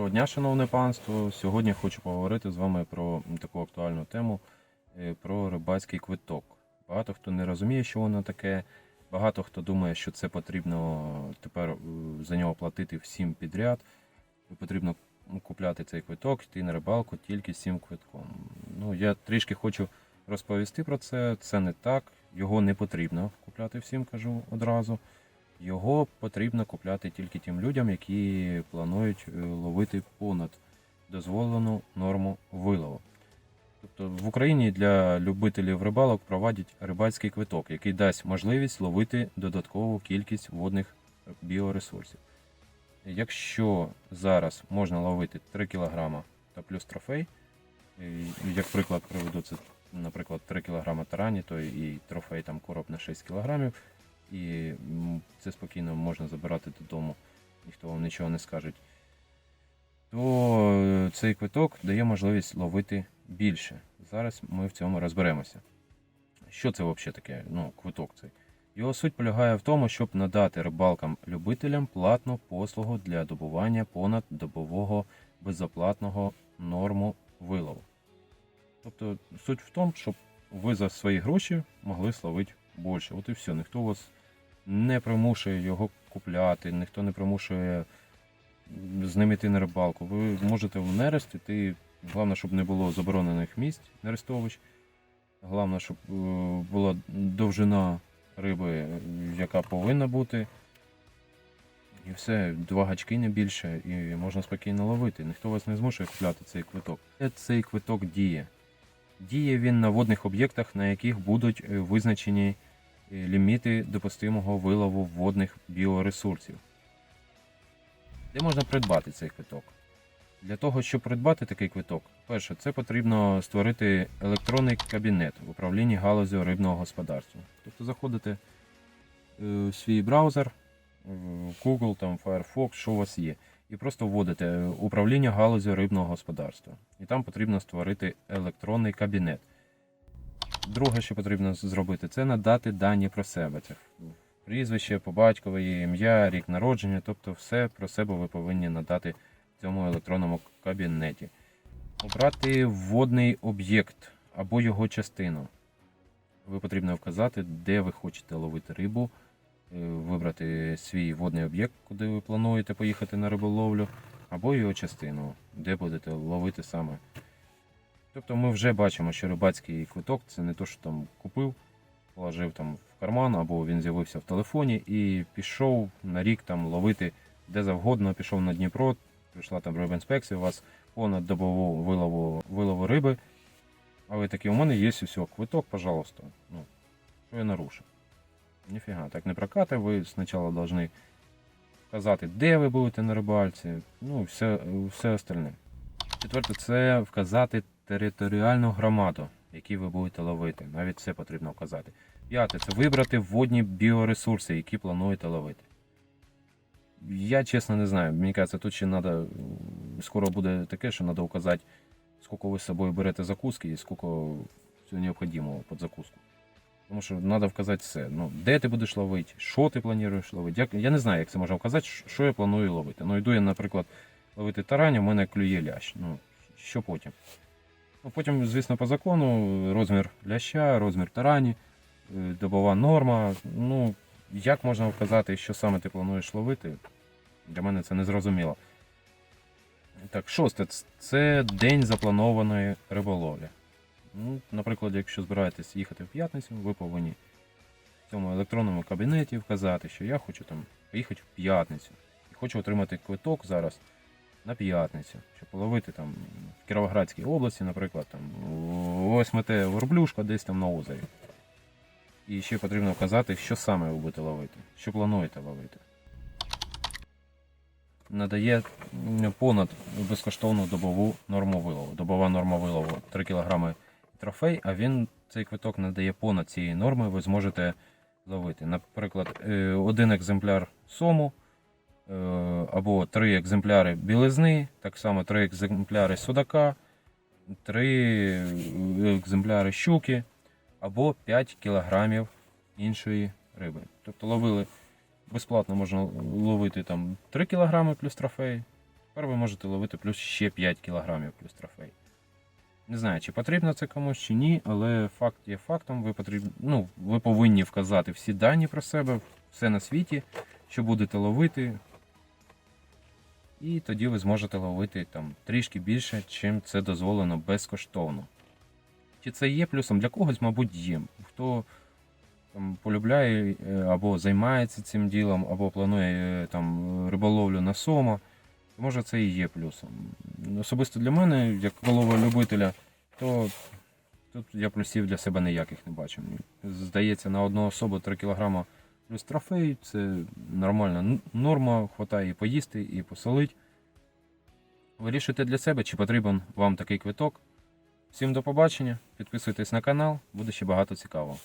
Доброго дня, шановне панство. Сьогодні хочу поговорити з вами про таку актуальну тему е, про рибацький квиток. Багато хто не розуміє, що воно таке. Багато хто думає, що це потрібно тепер е, за нього платити всім підряд. Потрібно купляти цей квиток, йти на рибалку тільки з цим квитком. Ну, я трішки хочу розповісти про це. Це не так. Його не потрібно купляти всім, кажу одразу. Його потрібно купляти тільки тим людям, які планують е, ловити понад дозволену норму вилову. Тобто в Україні для любителів рибалок проводять рибальський квиток, який дасть можливість ловити додаткову кількість водних біоресурсів. Якщо зараз можна ловити 3 кг та плюс трофей, як приклад приведу це, наприклад, 3 кг тарані, то і трофей там короб на 6 кг, і це спокійно можна забирати додому, ніхто вам нічого не скаже. То е, цей квиток дає можливість ловити більше. Зараз ми в цьому розберемося. Що це взагалі таке? Ну, квиток цей. Його суть полягає в тому, щоб надати рибалкам-любителям платну послугу для добування понад добового безоплатного норму вилову. Тобто суть в тому, щоб ви за свої гроші могли словити більше. От і все. Ніхто вас не примушує його купляти, ніхто не примушує з ним йти на рибалку. Ви можете в нерест іти. Головне, щоб не було заборонених місць нерестовищ. Головне, щоб е, була довжина риби, яка повинна бути. І все, два гачки не більше, і можна спокійно ловити. Ніхто вас не змушує купляти цей квиток. Цей квиток діє. Діє він на водних об'єктах, на яких будуть е, визначені ліміти допустимого вилову водних біоресурсів. Де можна придбати цей квиток? Для того, щоб придбати такий квиток, перше, це потрібно створити електронний кабінет в управлінні галузю рибного господарства. Тобто заходите е, в свій браузер, е, Google, там, Firefox, що у вас є, і просто вводите управління галузю рибного господарства. І там потрібно створити електронний кабінет. Друге, що потрібно зробити, це надати дані про себе. Це прізвище, по батькові, ім'я, рік народження, тобто все про себе ви повинні надати в цьому електронному кабінеті. Обрати вводний об'єкт або його частину. Ви потрібно вказати, де ви хочете ловити рибу, е, вибрати свій водний об'єкт, куди ви плануєте поїхати на риболовлю, або його частину, де будете ловити саме. Тобто ми вже бачимо, що рибацький квиток це не то, що там купив, положив там в карман, або він з'явився в телефоні і пішов на рік там ловити де завгодно, пішов на Дніпро, прийшла там рибінспекція, у вас понад добову вилову, вилову риби. А ви такі, у мене є все, квиток, пожалуйста. Ну, що я нарушив? Ніфіга, так не прокати, ви спочатку повинні вказати, де ви будете на рибальці, ну, все, все остальне. Четверте, це вказати територіальну громаду, в якій ви будете ловити. Навіть це потрібно вказати. П'яте це вибрати водні біоресурси, які плануєте ловити. Я чесно не знаю. Мені кажется, тут ще треба. Скоро буде таке, що треба вказати, скільки ви з собою берете закуски і скільки всього необхідного під закуску. Тому що треба вказати все. Ну, де ти будеш ловити, що ти плануєш ловити. Як, я не знаю, як це можна вказати, що я планую ловити. Ну, йду я, наприклад, ловити тарані, у мене клює лящ. Ну, що потім? Ну, потім, звісно, по закону розмір ляща, розмір тарані, е, добова норма. Ну, як можна вказати, що саме ти плануєш ловити? Для мене це не зрозуміло. Так, шосте це день запланованої риболовлі. Ну, наприклад, якщо збираєтесь їхати в п'ятницю, ви повинні в цьому електронному кабінеті вказати, що я хочу там поїхати в п'ятницю. І хочу отримати квиток зараз на п'ятницю, щоб половити там в Кіровоградській області, наприклад, там возьмете верблюшка десь там на озері. І ще потрібно вказати, що саме ви будете ловити, що плануєте ловити. Надає понад безкоштовну добову норму вилову. Добова норма вилову 3 кг трофей, а він цей квиток надає понад цієї норми, ви зможете ловити. Наприклад, е, один екземпляр сому або три екземпляри білизни, так само три екземпляри судака, три екземпляри щуки або 5 кілограмів іншої риби. Тобто ловили безплатно можна ловити там 3 кг плюс трофей. Тепер ви можете ловити плюс ще 5 кг плюс трофей. Не знаю, чи потрібно це комусь чи ні, але факт є фактом. Ви потрібно, ну, ви повинні вказати всі дані про себе, все на світі, що будете ловити. І тоді ви зможете ловити там трішки більше, чим це дозволено безкоштовно. Чи це є плюсом? Для когось, мабуть, є. Хто там, полюбляє е, або займається цим ділом, або планує е, там риболовлю на сома, може це і є плюсом. Особисто для мене, як любителя, то тут я плюсів для себе ніяких не бачу. Здається, на одну особу 3 кг плюс трофей це нормальна норма, хватає і поїсти, і посолити. Вирішуйте для себе, чи потрібен вам такий квиток. Всім до побачення, підписуйтесь на канал, буде ще багато цікавого.